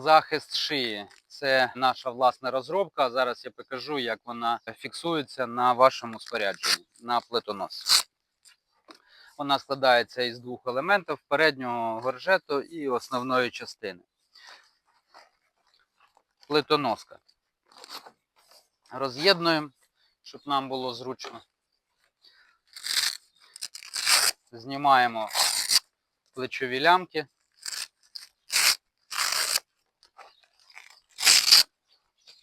Захист шиї. Це наша власна розробка. Зараз я покажу, як вона фіксується на вашому спорядженні на плитонос. Вона складається із двох елементів переднього горжету і основної частини. Плитоноска. Роз'єднуємо, щоб нам було зручно. Знімаємо плечові лямки.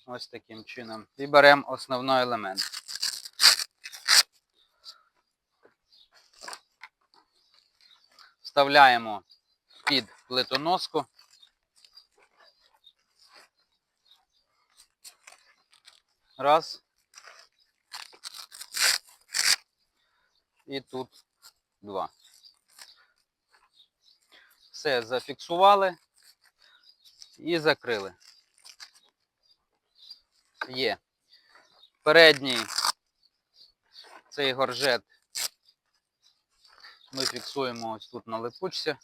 Ось таким чином. І беремо основний елемент. Вставляємо під плитоноску. Раз. І тут два. Все зафіксували і закрили. Є. Передній цей горжет ми фіксуємо ось тут на липучці.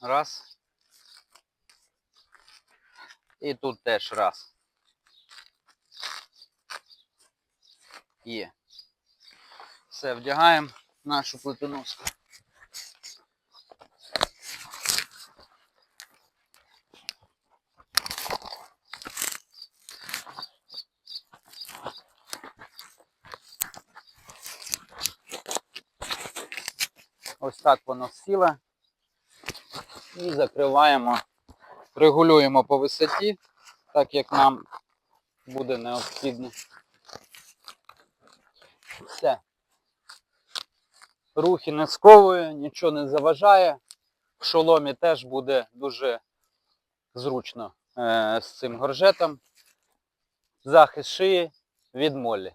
Раз. І тут теж раз. Є. Все, вдягаємо нашу плитоноску. Ось так воно сіло. І закриваємо, регулюємо по висоті, так як нам буде необхідно. Все. Рухи не сковує, нічого не заважає. В шоломі теж буде дуже зручно е, з цим горжетом. Захист шиї від молі.